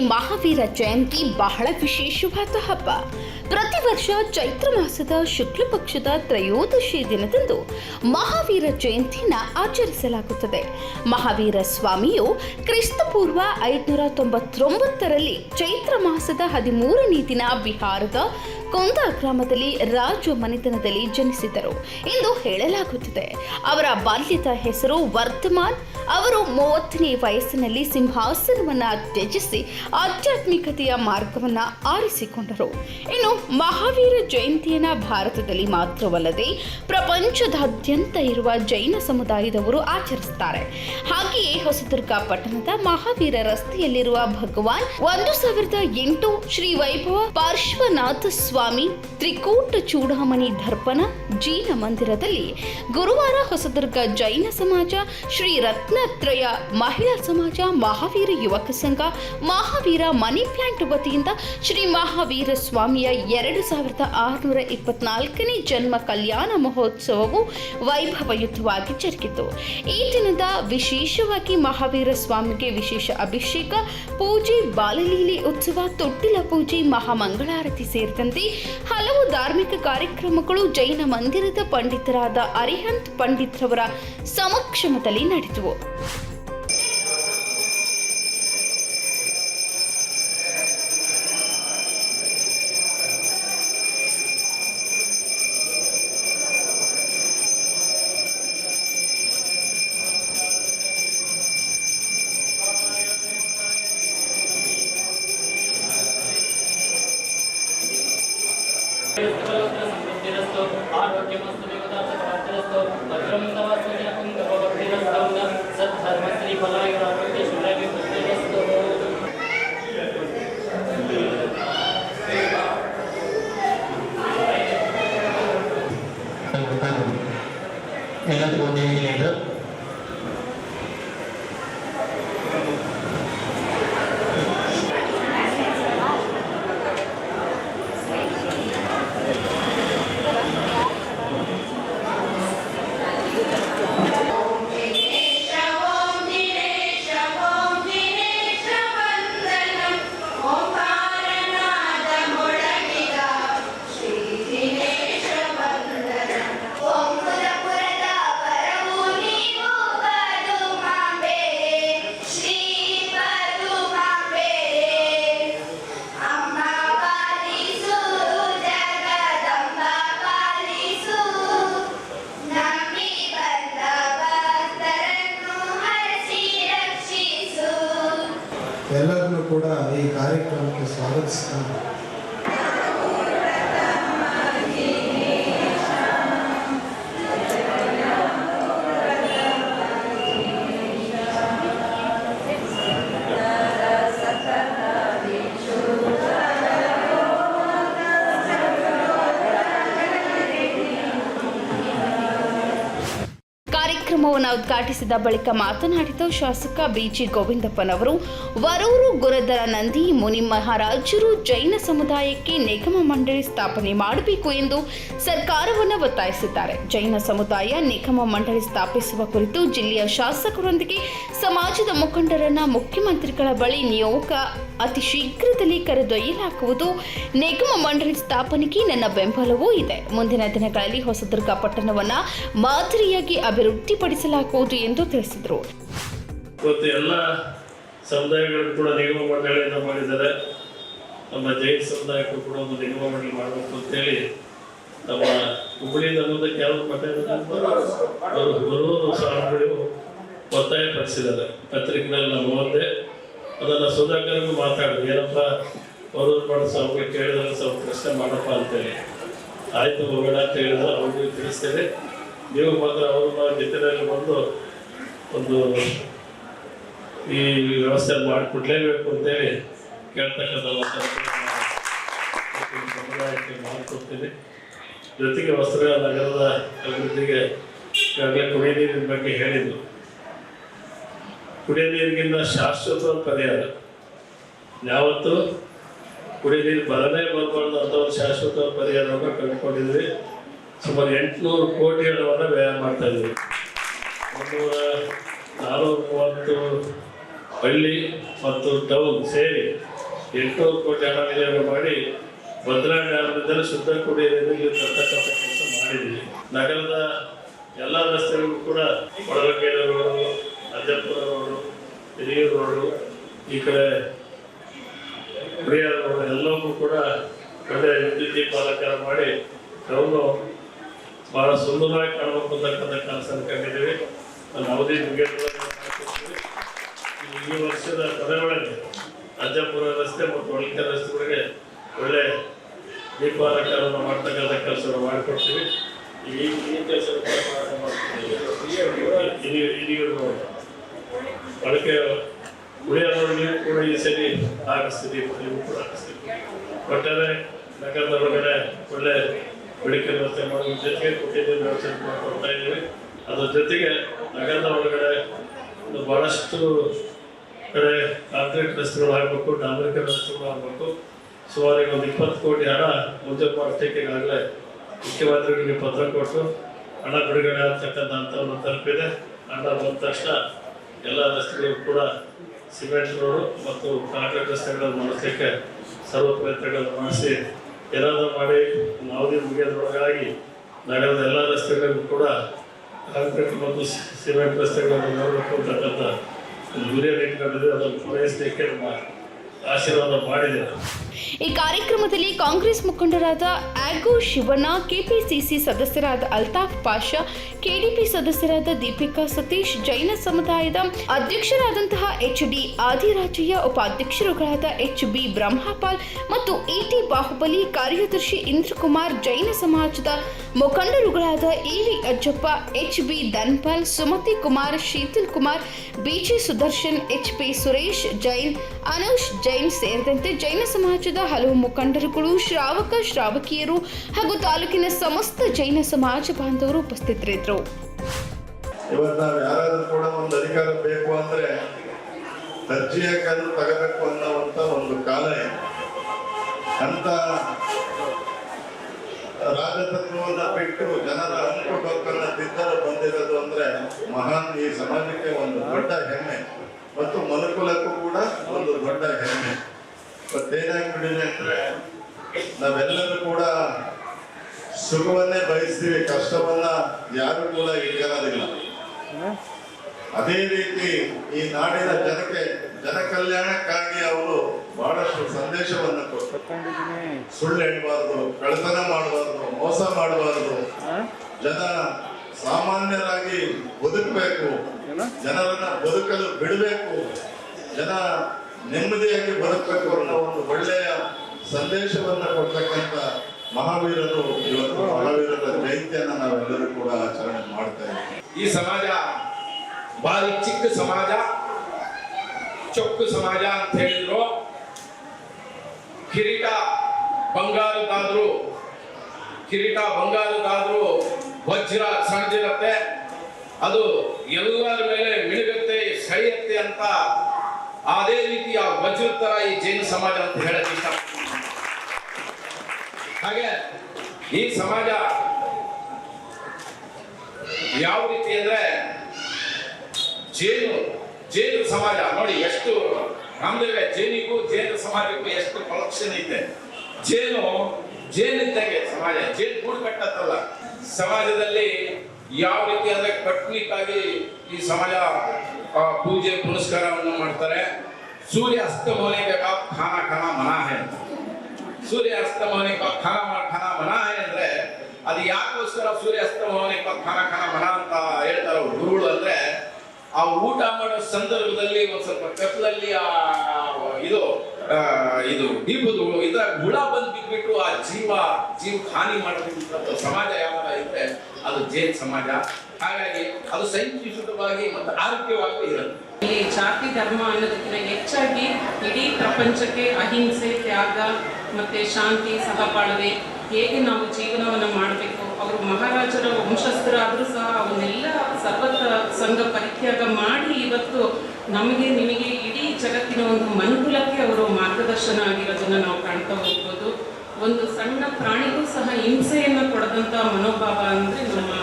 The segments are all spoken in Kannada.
ಮಹಾವೀರ ಜಯಂತಿ ಬಹಳ ವಿಶೇಷವಾದ ಹಬ್ಬ. ಪ್ರತಿ ವರ್ಷ ಚೈತ್ರ ಮಾಸದ ಶುಕ್ಲ ಪಕ್ಷದ ತ್ರಯೋದಶಿ ದಿನದಂದು ಮಹಾವೀರ ಜಯಂತಿನ ಆಚರಿಸಲಾಗುತ್ತದೆ. ಮಹಾವೀರ ಸ್ವಾಮಿಯು ಕ್ರಿಸ್ತಪೂರ್ವ ಐದುನೂರ ತೊಂಬತ್ತೊಂಬತ್ತರಲ್ಲಿ ಚೈತ್ರ ಮಾಸದ ಹದಿಮೂರನೇ ದಿನ ಬಿಹಾರದ ಕೊಂದ ಗ್ರಾಮದಲ್ಲಿ ರಾಜ ಮನೆತನದಲ್ಲಿ ಜನಿಸಿದರು ಎಂದು ಹೇಳಲಾಗುತ್ತದೆ. ಅವರ ಬಾಲ್ಯದ ಹೆಸರು ವರ್ಧಮಾನ್. ಅವರು ಮೂವತ್ತನೇ ವಯಸ್ಸಿನಲ್ಲಿ ಸಿಂಹಾಸನವನ್ನ ತ್ಯಜಿಸಿ ಆಧ್ಯಾತ್ಮಿಕತೆಯ ಮಾರ್ಗವನ್ನು ಆರಿಸಿಕೊಂಡರು. ಇನ್ನು ಮಹಾವೀರ ಜಯಂತಿಯನ್ನು ಭಾರತದಲ್ಲಿ ಮಾತ್ರವಲ್ಲದೆ ಪ್ರಪಂಚದಾದ್ಯಂತ ಇರುವ ಜೈನ ಸಮುದಾಯದವರು ಆಚರಿಸುತ್ತಾರೆ. ಹಾಗೆಯೇ ಹೊಸದುರ್ಗ ಪಟ್ಟಣದ ಮಹಾವೀರ ರಸ್ತೆಯಲ್ಲಿರುವ ಭಗವಾನ್ ಒಂದು ಸಾವಿರದ ಎಂಟು ಶ್ರೀ ವೈಭವ ಪಾರ್ಶ್ವನಾಥ ಸ್ವಾಮಿ, ತ್ರಿಕೂಟ ಚೂಡಾಮಣಿ ದರ್ಪಣ, ಜೈನ ಮಂದಿರದಲ್ಲಿ ಗುರುವಾರ ಹೊಸದುರ್ಗ ಜೈನ ಸಮಾಜ, ಶ್ರೀ ರತ್ನತ್ರಯ ಮಹಿಳಾ ಸಮಾಜ, ಮಹಾವೀರ ಯುವಕ ಸಂಘ, ಮಹಾವೀರ ಮನಿ ಪ್ಲಾಂಟ್ ವತಿಯಿಂದ ಶ್ರೀ ಮಹಾವೀರ ಸ್ವಾಮಿಯ ಎರಡು ಸಾವಿರದ ಆರುನೂರ ಇಪ್ಪತ್ನಾಲ್ಕನೇ ಜನ್ಮ ಕಲ್ಯಾಣ ಮಹೋತ್ಸವವು ವೈಭವಯುತವಾಗಿ ಜರುಗಿತು. ಈ ದಿನದ ವಿಶೇಷವಾಗಿ ಮಹಾವೀರ ಸ್ವಾಮಿಗೆ ವಿಶೇಷ ಅಭಿಷೇಕ, ಪೂಜೆ, ಬಾಲಲೀಲೆ ಉತ್ಸವ, ತೊಟ್ಟಿಲ ಪೂಜೆ, ಮಹಾಮಂಗಳಾರತಿ ಸೇರಿದಂತೆ ಹಲವು ಧಾರ್ಮಿಕ ಕಾರ್ಯಕ್ರಮಗಳು ಜೈನ ಮಂದಿರದ ಪಂಡಿತರಾದ ಅರಿಹಂತ್ ಪಂಡಿತ್ರವರ ಸಮಕ್ಷಮದಲ್ಲಿ ನಡೆದವು. Thank you. Christ. ಕಾರ್ಯಕ್ರಮವನ್ನು ಉದ್ಘಾಟಿಸಿದ ಬಳಿಕ ಮಾತನಾಡಿದ ಶಾಸಕ ಬಿಜಿ ಗೋವಿಂದಪ್ಪನವರು, ವರೂರು ಗುರದರ ನಂದಿ ಮುನಿ ಮಹಾರಾಜರು ಜೈನ ಸಮುದಾಯಕ್ಕೆ ನಿಗಮ ಮಂಡಳಿ ಸ್ಥಾಪನೆ ಮಾಡಬೇಕು ಎಂದು ಸರ್ಕಾರವನ್ನು ಒತ್ತಾಯಿಸಿದ್ದಾರೆ. ಜೈನ ಸಮುದಾಯ ನಿಗಮ ಮಂಡಳಿ ಸ್ಥಾಪಿಸುವ ಕುರಿತು ಜಿಲ್ಲೆಯ ಶಾಸಕರೊಂದಿಗೆ ಸಮಾಜದ ಮುಖಂಡರನ್ನ ಮುಖ್ಯಮಂತ್ರಿಗಳ ಬಳಿ ನಿಯೋಗ ಅತಿ ಶೀಘ್ರದಲ್ಲಿ ಕರೆದೊಯ್ಯಲಾಗುವುದು. ನಿಗಮ ಮಂಡಳಿ ಸ್ಥಾಪನೆಗೆ ನನ್ನ ಬೆಂಬಲವೂ ಇದೆ. ಮುಂದಿನ ದಿನಗಳಲ್ಲಿ ಹೊಸದುರ್ಗ ಪಟ್ಟಣವನ್ನ ಮಾದರಿಯಾಗಿ ಅಭಿವೃದ್ಧಿಪಡಿಸಲಾಗುವುದು ಎಂದು ತಿಳಿಸಿದರು. ಸಮುದಾಯಗಳು ಕೂಡ ನಿಗಮ ಮಂಡಳಿಯನ್ನು ಮಾಡಿದ್ದಾರೆ. ನಮ್ಮ ಜೈನ ಸಮುದಾಯಕ್ಕೂ ಕೂಡ ಒಂದು ನಿಗಮ ಮಂಡಳಿ ಮಾಡಬೇಕು ಅಂತೇಳಿ ನಮ್ಮ ಹುಬ್ಬಳ್ಳಿಯಿಂದ ಮುಂದಕ್ಕೆ ಕೆಲವು ಪಟ್ಟಣ ಅವರು ಗುರುವರು ಸ್ವಾಮಿಗಳು ಒತ್ತಾಯ ಪಡಿಸಿದ್ದಾರೆ. ಪತ್ರಿಕೆಯಲ್ಲಿ ನಮ್ಮ ಮುಂದೆ ಅದನ್ನು ಸುಧಾಕರ್ಗೂ ಮಾತಾಡಿದ್ರು ಏನಪ್ಪ, ಅವರು ಮಾಡೋ ಸ್ವಲ್ಪ ಕೇಳಿದ್ರೆ ಸ್ವಲ್ಪ ಪ್ರಶ್ನೆ ಮಾಡಪ್ಪ ಅಂತೇಳಿ. ಆಯಿತು, ಹೋಗೋಣ ಅಂತ ಹೇಳಿದ್ರೆ, ಅವ್ರಿಗೆ ತಿಳಿಸ್ತೇವೆ. ನೀವು ಮಾತ್ರ ಅವ್ರನ್ನ ಜೊತೆಯಲ್ಲಿ ಬಂದು ಒಂದು ಈ ವ್ಯವಸ್ಥೆ ಮಾಡಿಕೊಡ್ಲೇಬೇಕು ಅಂತೇಳಿ ಕೇಳ್ತಕ್ಕಂಥ ನಾನು ಸಮುದಾಯಕ್ಕೆ ಮಾಡಿಕೊಡ್ತೀನಿ. ಜೊತೆಗೆ ವಸ್ತ್ರ ನಗರದ ಅಭಿವೃದ್ಧಿಗೆ ಈಗಾಗಲೇ ಕುಡಿಯ ನೀರಿನ ಬಗ್ಗೆ ಹೇಳಿದ್ದು ಕುಡಿಯ ನೀರಿಗಿಂತ ಶಾಶ್ವತವಾದ ಪರಿಹಾರ ಯಾವತ್ತು ಕುಡಿಯ ನೀರು ಬರಲೇ ಬರಬಾರ್ದು ಅಂತ ಒಂದು ಶಾಶ್ವತ ಪರಿಹಾರವನ್ನು ಕಂಡುಕೊಂಡಿದ್ವಿ. ಸುಮಾರು ಎಂಟುನೂರು ಕೋಟಿ ಹಣವನ್ನು ವ್ಯಯ ಮಾಡ್ತಾ ಇದ್ವಿ. ಮುನ್ನೂರ ನಾನ್ನೂರ ಮೂವತ್ತು ಹಳ್ಳಿ ಮತ್ತು ಟೌನ್ ಸೇರಿ ಎಂಟುನೂರು ಕೋಟಿ ಹಣ ವಿನಿಯೋಗ ಮಾಡಿ ಭದ್ರಾ ಡ್ಯಾಮ್ನಿಂದಲೇ ಶುದ್ಧ ಕುಡಿಯ ನೀರಿಗೆ ತರ್ತಕ್ಕಂಥ ಕೆಲಸ ಮಾಡಿದ್ವಿ. ನಗರದ ಎಲ್ಲ ರಸ್ತೆಗಳಿಗೂ ಕೂಡ ಒಳಗೇರಿ ಅಜ್ಜಪುರ ರೋಡು ಈ ಕಡೆ ಪ್ರಿಯರ್ ರೋಡು ಎಲ್ಲವೂ ಕೂಡ ಒಳ್ಳೆ ವಿದ್ಯುತ್ ದೀಪಾಲಂಕಾರ ಮಾಡಿ ನಾವು ಬಹಳ ಸುಂದರವಾಗಿ ಕಾಣಬೇಕು ಅಂತಕ್ಕಂಥ ಕೆಲಸ ಕಂಡಿದ್ದೀವಿ. ನಾನು ಅವಧಿ. ಈ ವರ್ಷದ ಕೊನೆಯೊಳಗೆ ಅಜ್ಜಪುರ ರಸ್ತೆ ಮತ್ತು ಒಳಕೆ ರಸ್ತೆಗಳಿಗೆ ಒಳ್ಳೆ ದೀಪಾಲಂಕಾರವನ್ನು ಮಾಡ್ತಕ್ಕಂಥ ಕೆಲಸವನ್ನು ಮಾಡಿಕೊಡ್ತೀವಿ. ಈ ಈ ಕೆಲಸ ಹಿರಿಯೂರು ಒಳಕೆ ಉಳಿಯ ನೀವು ಕೂಡ ಈ ಸರಿ ಹಾಕಿಸ್ತೀವಿ ನೀವು ಕೂಡ ಆಗಿಸ್ತೀರಿ ಒಟ್ಟಾರೆ ನಗರದ ಒಳಗಡೆ ಒಳ್ಳೆ ಬೆಳಕಿನ ವ್ಯವಸ್ಥೆ ಮಾಡುವ ಜೊತೆಗೆ ಕುಡಿಯುವ ವ್ಯವಸ್ಥೆ ಮಾಡ್ಕೊಡ್ತಾ ಇದ್ದೀವಿ. ಅದ್ರ ಜೊತೆಗೆ ನಗರದ ಒಳಗಡೆ ಭಾಳಷ್ಟು ಕಡೆ ಕಾಂಕ್ರೀಟ್ ರಸ್ತೆಗಳು ಆಗಬೇಕು ಡಾಂಬರೀಕರಣ ರಸ್ತೆಗಳು ಆಗಬೇಕು. ಸುಮಾರಿಗೆ ಒಂದು ಇಪ್ಪತ್ತು ಕೋಟಿ ಹಣ ಮುಂಚೆ ಮಾಡ್ಲಿಕ್ಕೆ ಈಗಾಗಲೇ ಮುಖ್ಯಮಂತ್ರಿಗಳಿಗೆ ಪತ್ರ ಕೊಟ್ಟು ಹಣ ಬಿಡುಗಡೆ ಆಗ್ತಕ್ಕಂಥ ಹಂತವನ್ನು ತಲುಪಿದೆ. ಹಣ ಬಂದ ತಕ್ಷಣ ಎಲ್ಲ ರಸ್ತೆಗಳು ಕೂಡ ಸಿಮೆಂಟ್ ರೋಡು ಮತ್ತು ಕಾಂಕ್ರೀಟ್ ರಸ್ತೆಗಳನ್ನು ಮಾಡಿಸ್ಲಿಕ್ಕೆ ಸರ್ವ ಪ್ರಯತ್ನಗಳನ್ನು ಮಾಡಿಸಿ, ಏನಾದರೂ ಮಾಡಿ ಯಾವುದೇ ಮುಗಿಯೋದ್ರೊಳಗಾಗಿ ನಗರದ ಎಲ್ಲ ರಸ್ತೆಗಳಿಗೂ ಕೂಡ ಕಾಂಕ್ರೀಟ್ ಮತ್ತು ಸಿಮೆಂಟ್ ರಸ್ತೆಗಳನ್ನು ನೋಡಬೇಕು ಅಂತಕ್ಕಂಥ ಯೂರಿಯನ್ ಇಟ್ಕೊಂಡಿದೆ ಅದನ್ನು ಪೂರೈಸಲಿಕ್ಕೆ ನಮ್ಮ ಆಶೀರ್ವಾದ ಮಾಡಿದೆ ಈ ಕಾರ್ಯಕ್ರಮದಲ್ಲಿ ಕಾಂಗ್ರೆಸ್ ಮುಖಂಡರಾದ ಆಗೋ ಶಿವಣ್ಣ ಕೆಪಿಸಿಸಿ ಸದಸ್ಯರಾದ ಅಲ್ತಾಫ್ ಪಾಷಾ, ಕೆಡಿಪಿ ಸದಸ್ಯರಾದ ದೀಪಿಕಾ ಸತೀಶ್, ಜೈನ ಸಮುದಾಯದ ಅಧ್ಯಕ್ಷರಾದಂತಹ ಎಚ್ ಡಿ ಆದಿರಾಜಯ್ಯ, ಉಪಾಧ್ಯಕ್ಷರುಗಳಾದ ಎಚ್ ಬಿ ಬ್ರಹ್ಮಪಾಲ್ ಮತ್ತು ಇಟಿ ಬಾಹುಬಲಿ, ಕಾರ್ಯದರ್ಶಿ ಇಂದ್ರಕುಮಾರ್, ಜೈನ ಸಮಾಜದ ಮುಖಂಡರುಗಳಾದ E V Ajjappa, H B Dhanpal, Sumathi Kumar, Sheetal Kumar B G Sudarshan, H P Suresh, Jain Anush Jain ಸೇರಿದಂತೆ ಜೈನ ಸಮಾಜದ ಹಲವು ಮುಖಂಡರುಗಳು, ಶ್ರಾವಕ, ಶ್ರಾವಕಿಯರು ಹಾಗೂ ತಾಲೂಕಿನ ಸಮಸ್ತ ಜೈನ ಸಮಾಜ ಬಾಂಧವರು ಉಪಸ್ಥಿತರಿದ್ದರು. ಇವತ್ತು ನಾವು ಯಾರಾದರೂ ಕೂಡ ಒಂದು ಅಧಿಕಾರ ಬೇಕು ಅಂದ್ರೆ ಕಲ್ಲು ತಗೋಬೇಕು ಅನ್ನೋವಂತ ಒಂದು ಕಾಲ ಅಂತ ರಾಜತತ್ವವನ್ನ ಬಿಟ್ಟು ಜನರ ಅನುಕೂಲಕ್ಕನ್ನ ತಿದ್ದಲು ಬಂದಿರೋದು ಅಂದ್ರೆ ಮಹಾನ್ ಈ ಸಮಾಜಕ್ಕೆ ಒಂದು ದೊಡ್ಡ ಹೆಮ್ಮೆ. ಮತ್ತು ಮನುಕುಲಕ್ಕೂ ಕೂಡ ಒಂದು ದೊಡ್ಡ ಹೆಮ್ಮೆ. ಮತ್ತೇನಾಗ್ಬಿಟ್ಟಿದೆ ಅಂದ್ರೆ ನಾವೆಲ್ಲರೂ ಕೂಡ ಸುಖವನ್ನೇ ಬಯಸ್ತೀವಿ ಕಷ್ಟವನ್ನ ಯಾರು ಕೂಡ ಇಟ್ಕೊಳ್ಳೋದಿಲ್ಲ ಅದೇ ರೀತಿ ಈ ನಾಡಿನ ಜನಕ್ಕೆ ಜನ ಕಲ್ಯಾಣಕ್ಕಾಗಿ ಅವರು ಬಹಳಷ್ಟು ಸಂದೇಶವನ್ನ ಕೊಟ್ಟು ಸುಳ್ಳು ಹೇಳಬಾರ್ದು ಕಳ್ತನ ಮಾಡಬಾರ್ದು ಮೋಸ ಮಾಡಬಾರ್ದು. ಜನ ಸಾಮಾನ್ಯರಾಗಿ ಬದುಕಬೇಕು. ಜನರನ್ನ ಬದುಕಲು ಬಿಡಬೇಕು. ಜನ ನೆಮ್ಮದಿಯಾಗಿ ಬದುಕಬೇಕು ಅನ್ನೋ ಒಂದು ಒಳ್ಳೆಯ ಸಂದೇಶವನ್ನ ಕೊಡ್ತಕ್ಕಂಥ ಮಹಾವೀರರು ಇವತ್ತು ಮಹಾವೀರರ ಜಯಂತಿಯನ್ನ ನಾವೆಲ್ಲರೂ ಕೂಡ ಆಚರಣೆ ಮಾಡ್ತಾ ಇದ್ದೀವಿ. ಈ ಸಮಾಜ ಬಾರಿ ಚಿಕ್ಕ ಸಮಾಜ ಚೊಕ್ಕು ಸಮಾಜ ಅಂತ ಹೇಳಿದ್ರು. ಕಿರೀಟ ಬಂಗಾರದಾದ್ರು ಕಿರೀಟ ಬಂಗಾರದಾದ್ರು ವಜ್ರ ಸಣ್ಣದಿರತ್ತೆ. ಅದು ಎಲ್ಲರ ಮೇಲೆ ಮಿಣುಗತ್ತೆ ಸೆಳೆಯತ್ತೆ ಅಂತ ಅದೇ ರೀತಿಯ ವಜ್ರ ತರ ಈ ಜೈನ ಸಮಾಜ ಅಂತ ಹೇಳಕ್ ಹಾಗೆ ಈ ಸಮಾಜ ಯಾವ ರೀತಿ ಅಂದ್ರೆ ಜೇನು ಜೇನು ಸಮಾಜ. ನೋಡಿ, ಎಷ್ಟು ನಮ್ದೇ ಜೇನಿಗೂ ಜೇನು ಸಮಾಜಕ್ಕೂ ಎಷ್ಟು ಕಲೆಕ್ಷನ್ ಐತೆ. ಜೇನು, ಜೇನಿದ್ದಂಗೆ ಸಮಾಜ. ಜೇನು ಗೂಡು ಕಟ್ಟತ್ತಲ್ಲ. ಸಮಾಜದಲ್ಲಿ ಯಾವ ರೀತಿ ಅಂದ್ರೆ ಕಟ್ಟುನಿಟ್ಟಾಗಿ ಈ ಸಮಾಜ ಪೂಜೆ ಪುನಸ್ಕಾರವನ್ನು ಮಾಡ್ತಾರೆ. ಸೂರ್ಯ ಅಸ್ತಮೋನೆಗೆ ಖಾನ ಖಾನ ಮನಾ ಹೇ. ಸೂರ್ಯ ಅಸ್ತಮೋನೆ ಖಾನ ಖಾನ ಮನಾಹೆ ಅಂದ್ರೆ ಅದು ಯಾಕೋಸ್ಕರ ಸೂರ್ಯ ಅಸ್ತಮೋನೆ ಖಾನ ಖಾನ ಮನ ಅಂತ ಹೇಳ್ತಾರೆ ಗುರುಗಳು ಅಂದ್ರೆ ಆ ಊಟ ಮಾಡೋ ಸಂದರ್ಭದಲ್ಲಿ ಒಂದ್ ಸ್ವಲ್ಪ ಕತ್ತಲಲ್ಲಿ ಆ ಇದು ಇದು ದೀಪದ ಇದ ಹುಳ ಬಂದ್ ಬಿದ್ಬಿಟ್ಟು ಆ ಜೀವ ಜೀವ ಹಾನಿ ಮಾಡಬೇಕು ಸಮಾಜ ಯಾವಾಗ ಇದ್ರೆ ಅದು ಜೈನ್ ಸಮಾಜ. ಹಾಗಾಗಿ ಅದು ಸೈಂಟಿಫಿಕವಾಗಿ ಮತ್ತು ಆರೋಗ್ಯವಾಗಿ ಇರುತ್ತೆ. ಇಲ್ಲಿ ಜಾತಿ, ಧರ್ಮ ಅನ್ನೋದಕ್ಕಿಂತ ಹೆಚ್ಚಾಗಿ ಇಡೀ ಪ್ರಪಂಚಕ್ಕೆ ಅಹಿಂಸೆ, ತ್ಯಾಗ ಮತ್ತೆ ಶಾಂತಿ, ಸಹಬಾಳ್ವೆ ಹೇಗೆ ನಾವು ಜೀವನವನ್ನು ಮಾಡಬೇಕು? ಅವರು ಮಹಾರಾಜರ ವಂಶಸ್ಥರಾದರೂ ಸಹ ಅವನ್ನೆಲ್ಲ ಸರ್ವತ್ರ ಸಂಘ ಪರಿತ್ಯಾಗ ಮಾಡಿ ಇವತ್ತು ನಮಗೆ, ನಿಮಗೆ ಜಗತ್ತಿನ ಒಂದು ಮನುಕುಲಕ್ಕೆ ಅವರು ಮಾರ್ಗದರ್ಶನ ಆಗಿರೋದನ್ನ ನಾವು ಕಾಣ್ತಾ ಹೋಗ್ಬೋದು. ಒಂದು ಸಣ್ಣ ಪ್ರಾಣಿಗೂ ಸಹ ಹಿಂಸೆಯನ್ನು ಕೊಡದಂಥ ಮನೋಭಾವ ಅಂದರೆ ನಮ್ಮ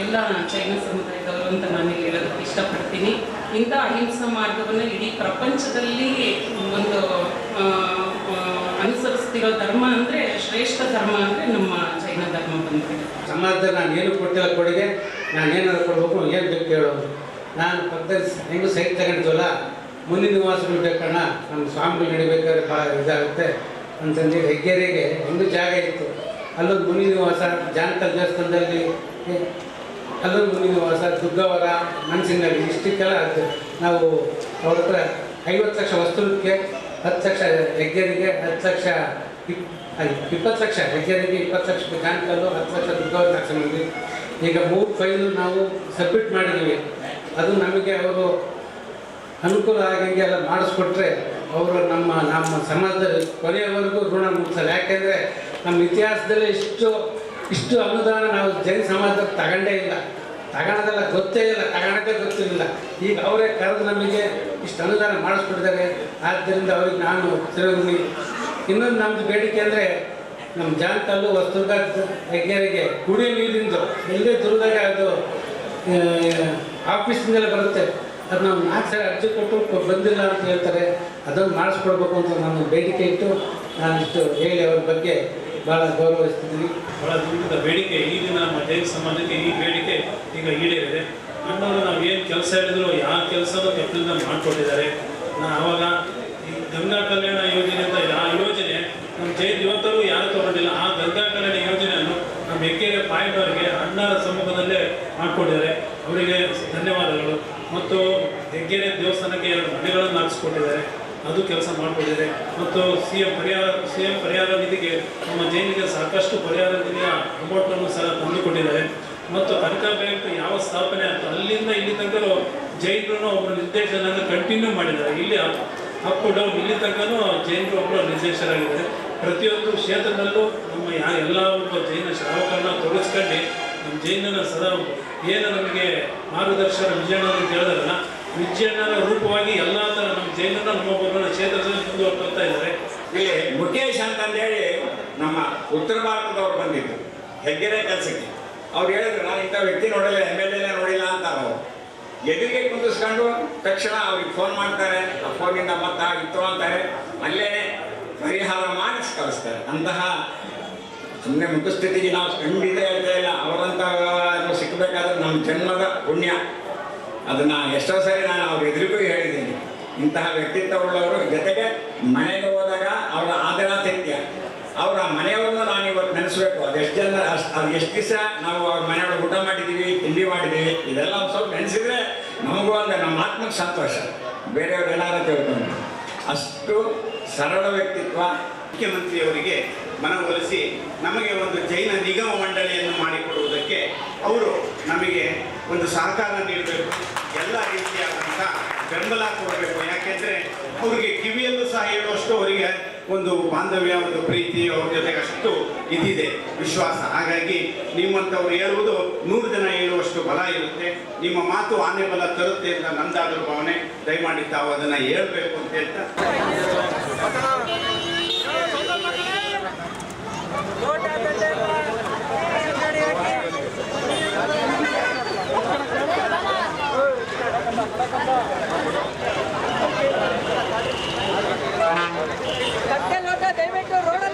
ಎಲ್ಲ ಜೈನ ಸಮುದಾಯದವರು ಅಂತ ನಾನು ಹೇಳೋದಕ್ಕೆ ಇಷ್ಟಪಡ್ತೀನಿ. ಇಂಥ ಅಹಿಂಸಾ ಮಾರ್ಗವನ್ನು ಇಡೀ ಪ್ರಪಂಚದಲ್ಲಿ ಒಂದು ಅನುಸರಿಸ್ತಿರೋ ಧರ್ಮ ಅಂದರೆ ಶ್ರೇಷ್ಠ ಧರ್ಮ ಅಂದರೆ ನಮ್ಮ ಜೈನ ಧರ್ಮ ಬಂದಿದೆ ಸಮಾಜದಲ್ಲಿ ನಾನು ಏನು ಕೊಟ್ಟಿಲ್ಲ ಕೊಡುಗೆ? ನಾನು ಏನಾದ್ರು ಕೊಡಬೇಕು, ಏನು ಬೇಕು ಹೇಳೋದು ನಾನು ಪಕ್ಕದಲ್ಲಿ ಹೆಂಗು ಸೈಟ್ ತಗೊಂಡಿದ್ವಲ್ಲ ಮುಂದಿನ ನಿವಾಸಗಳು ಬೇಕಣ್ಣ? ನಮ್ಮ ಸ್ವಾಮಿಗಳು ನಡಿಬೇಕಾದ್ರೆ ಭಾಳ ಇದಾಗುತ್ತೆ. ಅಂತಂದು ಹೆಗ್ಗೆರೆಗೆ ಒಂದು ಜಾಗ ಇತ್ತು. ಅಲ್ಲೊಂದು ಮುನಿ ನಿವಾಸ ಜಾನಕಲ್ ದೇವಸ್ಥಾನದಲ್ಲಿ ಅಲ್ಲೊಂದು ಮುನಿ ನಿವಾಸ ದುಗ್ಗವರ ಮನಸ್ಸಿನಲ್ಲಿ ಇಷ್ಟಕ್ಕೆಲ್ಲ ನಾವು ಅವ್ರ ಹತ್ರ ಐವತ್ತು ಲಕ್ಷ ವಸ್ತುಕ್ಕೆ ಹತ್ತು ಲಕ್ಷ ಹೆಗ್ಗೆರಿಗೆ, ಹತ್ತು ಲಕ್ಷ ಇಪ್ ಇಪ್ಪತ್ತು ಲಕ್ಷ ಹೆಗ್ಗೆರಿಗೆ, ಇಪ್ಪತ್ತು ಲಕ್ಷ ಜಾನಕಲ್ಲು ಹತ್ತು ಲಕ್ಷ ದುಗ್ಗವರ ತಕ್ಷಣ ಈಗ ಮೂರು ಫೈಲು ನಾವು ಸಬ್ಮಿಟ್ ಮಾಡಿದ್ದೀವಿ. ಅದು ನಮಗೆ ಅವರು ಅನುಕೂಲ ಆಗಂಗೆ ಎಲ್ಲ ಮಾಡಿಸ್ಕೊಟ್ರೆ ಅವರು ನಮ್ಮ ನಮ್ಮ ಸಮಾಜದಲ್ಲಿ ಕೊನೆಯವರೆಗೂ ಋಣ ಮುಗಿಸಲ್ಲ ಯಾಕೆಂದರೆ ನಮ್ಮ ಇತಿಹಾಸದಲ್ಲಿ ಇಷ್ಟು ಇಷ್ಟು ಅನುದಾನ ನಾವು ಜೈನ ಸಮಾಜದಲ್ಲಿ ತಗೊಂಡೇ ಇಲ್ಲ. ತಗೊಳೋದೆಲ್ಲ ಗೊತ್ತೇ ಇಲ್ಲ ತಗೊಳೋದೇ ಗೊತ್ತಿರಲಿಲ್ಲ. ಈಗ ಅವರೇ ಕರೆದು ನಮಗೆ ಇಷ್ಟು ಅನುದಾನ ಮಾಡಿಸ್ಕೊಟ್ಟಿದ್ದಾರೆ. ಆದ್ದರಿಂದ ಅವ್ರಿಗೆ ನಾನು ತಿರುಗಿ ಇನ್ನೊಂದು ನಮ್ಮದು ಬೇಡಿಕೆ ಅಂದರೆ ನಮ್ಮ ಜಾನಕಲ್ಲು ಹೊಸದುರ್ಗ ಹೆಗ್ಗೆರೆಗೆ ಕುಡಿಯೋ ನೀರಿಂದು ಎಲ್ಲೇ ದುರ್ದಾಗ ಅದು ಆಫೀಸಿಂದಲೇ ಬರುತ್ತೆ. ಅದು ನಾವು ನಾಲ್ಕು ಸಲ ಅರ್ಜಿ ಕೊಟ್ಟು ಬಂದಿಲ್ಲ ಅಂತ ಹೇಳ್ತಾರೆ. ಅದನ್ನು ಮಾಡಿಸ್ಕೊಡ್ಬೇಕು ಅಂತ ನಾನು ಬೇಡಿಕೆ ಇಟ್ಟು ನಾನು ಇಷ್ಟು ಹೇಳಿ ಅವ್ರ ಬಗ್ಗೆ ಭಾಳ ಗೌರವಿಸ್ತಿದ್ದೀನಿ. ಭಾಳ ದಿನದ ಬೇಡಿಕೆ. ದಿನ ನಮ್ಮ ಜೈನ ಸಂಬಂಧಕ್ಕೆ ಈ ಬೇಡಿಕೆ ಈಗ ಈಡೇರಿದೆ. ಅಣ್ಣವರು ನಾವು ಏನು ಕೆಲಸ ಹೇಳಿದ್ರು, ಯಾವ ಕೆಲಸನೂ ತಪ್ಪಿಂದ ಮಾಡಿಕೊಟ್ಟಿದ್ದಾರೆ. ನಾ ಆವಾಗ ಈ ಗಂಗಾ ಕಲ್ಯಾಣ ಯೋಜನೆ ಅಂತ ಆ ಯೋಜನೆ ನಮ್ಮ ಜೈನ್ ಯುವಕರು ಯಾರು ತಗೊಂಡಿಲ್ಲ. ಆ ಗಂಗಾ ಕಲ್ಯಾಣ ಯೋಜನೆಯನ್ನು ನಮ್ಮ ಪಾಯಿಂಟ್ ಅವರಿಗೆ ಅಣ್ಣರ ಸಮ್ಮುಖದಲ್ಲೇ ಮಾಡಿಕೊಟ್ಟಿದ್ದಾರೆ. ಅವರಿಗೆ ಧನ್ಯವಾದಗಳು. ಮತ್ತು ಹೆಗ್ಗೆರೆ ದೇವಸ್ಥಾನಕ್ಕೆ ಎರಡು ಮನೆಗಳನ್ನು ಹಾಕಿಸ್ಕೊಟ್ಟಿದ್ದಾರೆ ಅದು ಕೆಲಸ ಮಾಡಿಕೊಟ್ಟಿದೆ ಮತ್ತು ಸಿ ಎಂ ಪರಿಹಾರ ಸಿ ಎಂ ಪರಿಹಾರ ನಿಧಿಗೆ ನಮ್ಮ ಜೈನಿಗೆ ಸಾಕಷ್ಟು ಪರಿಹಾರ ನಿಧಿಯ ಅಮೌಂಟನ್ನು ಸಹ ತಂದುಕೊಂಡಿದ್ದಾರೆ ಮತ್ತು ಕನಕ ಬ್ಯಾಂಕ್ ಯಾವ ಸ್ಥಾಪನೆ ಆಯಿತು, ಅಲ್ಲಿಂದ ಇಲ್ಲಿ ತನಕ ಜೈನರು ಒಬ್ಬರು ನಿರ್ದೇಶನ ಕಂಟಿನ್ಯೂ ಮಾಡಿದ್ದಾರೆ. ಇಲ್ಲಿ ಅಪ್ ಡೌನ್ ಇಲ್ಲಿ ತನಕನೂ ಜೈನರು ಒಬ್ಬರು ನಿರ್ದೇಶಕರಾಗಿದ್ದಾರೆ ಪ್ರತಿಯೊಂದು ಕ್ಷೇತ್ರದಲ್ಲೂ ನಮ್ಮ ಯಾ, ಎಲ್ಲ ಒಬ್ಬ ಜೈನ ಶ್ರಾವಕರನ್ನ ತೊಡಗಿಸ್ಕೊಂಡು ನಮ್ಮ ಜೈನರ ಸದಾ ಏನು ನಮಗೆ ಮಾರ್ಗದರ್ಶನ ವಿಜಯಣ್ಣ ಅಂತ ಹೇಳಿದ್ರಲ್ಲ, ವಿಜಯಣ್ಣನ ರೂಪವಾಗಿ ಎಲ್ಲ ಥರ ನಮ್ಮ ಜೈನರ ನಮ್ಮ ಕ್ಷೇತ್ರದಲ್ಲಿ ಮುಂದುವರ್ತಾ ಇದ್ದಾರೆ. ಇಲ್ಲಿ ಮುಖೇಶ್ ಅಂತಂದೇಳಿ ನಮ್ಮ ಉತ್ತರ ಭಾರತದವ್ರು ಬಂದಿದ್ದು ಹೆಗ್ಗೆರೆ ಕೆಲಸಕ್ಕೆ. ಅವ್ರು ಹೇಳಿದ್ರು, ನಾನು ಇಂಥ ವ್ಯಕ್ತಿ ನೋಡಿಲ್ಲ, ಎಂ ಎಲ್ ಎನೇ ನೋಡಿಲ್ಲ ಅಂತ ಅವರು. ಎದುರಿಗೆ ಕುಂದಿಸ್ಕೊಂಡು ತಕ್ಷಣ ಅವ್ರಿಗೆ ಫೋನ್ ಮಾಡ್ತಾರೆ, ಆ ಫೋನಿಂದ ಮತ್ತೆ ಇತ್ತು ಅಂತಾರೆ. ಅಲ್ಲೇ ಪರಿಹಾರ ಮಾಡಿಸಿ ಕಳಿಸ್ತಾರೆ. ಅಂತಹ ಸುಮ್ಮನೆ ಮುಖಸ್ಥಿತಿಗೆ ನಾವು ಖಂಡಿತ ಹೇಳ್ತಾ ಇಲ್ಲ. ಅವರಂತ ಸಿಕ್ಕಬೇಕಾದ್ರೆ ನಮ್ಮ ಜನ್ಮದ ಪುಣ್ಯ. ಅದನ್ನ ಎಷ್ಟೋ ಸಾರಿ ನಾನು ಅವ್ರ ಎದುರಿಗೂ ಹೇಳಿದ್ದೀನಿ. ಇಂತಹ ವ್ಯಕ್ತಿತ್ವವುಳ್ಳವರು ಜೊತೆಗೆ ಮನೆಗೆ ಹೋದಾಗ ಅವರ ಆದರಾತಿಥ್ಯ. ಅವರ ಮನೆಯವರನ್ನು ನಾನು ಇವತ್ತು ನೆನೆಸ್ಬೇಕು. ಅದೆಷ್ಟು ಜನ ಅದು ಎಷ್ಟು ದಿವಸ ನಾವು ಅವ್ರ ಮನೆಯೊಳಗೆ ಊಟ ಮಾಡಿದ್ದೀವಿ ತಿಂಡಿ ಮಾಡಿದ್ದೀವಿ ಇದೆಲ್ಲ ಒಂದು ಸ್ವಲ್ಪ ನೆನೆಸಿದ್ರೆ ನಮಗೂ ಅಂದರೆ ನಮ್ಮ ಆತ್ಮಕ್ಕೆ ಸಂತೋಷ. ಬೇರೆಯವ್ರು ಏನಾರು ತಿಳ್ಕೊಂಡು ಅಷ್ಟು ಸರಳ ವ್ಯಕ್ತಿತ್ವ ಮುಖ್ಯಮಂತ್ರಿಯವರಿಗೆ ಮನವೊಲಿಸಿ ನಮಗೆ ಒಂದು ಜೈನ ನಿಗಮ ಮಂಡಳಿಯನ್ನು ಮಾಡಿಕೊಡುವುದಕ್ಕೆ ಅವರು ನಮಗೆ ಒಂದು ಸಹಕಾರ ನೀಡಬೇಕು. ಎಲ್ಲ ರೀತಿಯಾದಂಥ ಬೆಂಬಲ ಕೊಡಬೇಕು. ಯಾಕೆಂದರೆ ಅವರಿಗೆ ಕಿವಿಯಲ್ಲೂ ಸಹ ಹೇಳುವಷ್ಟು ಅವರಿಗೆ ಒಂದು ಬಾಂಧವ್ಯ, ಒಂದು ಪ್ರೀತಿ, ಅವ್ರ ಜೊತೆಗೆ ಅಷ್ಟು ಇದಿದೆ, ವಿಶ್ವಾಸ. ಹಾಗಾಗಿ ನಿಮ್ಮಂಥವ್ರು ಹೇಳುವುದು ನೂರು ಜನ ಹೇಳುವಷ್ಟು ಬಲ ಇರುತ್ತೆ. ನಿಮ್ಮ ಮಾತು ಆನೆ ಬಲ ತರುತ್ತೆ ಅಂತ ನಂದಾದರೂ ಭಾವನೆ. ದಯಮಾಡಿ ತಾವು ಅದನ್ನು ಹೇಳಬೇಕು ಅಂತ ಹೇಳ್ತಾ ದಯವಿಟ್ಟು ರೋಡಲ್ಲಿ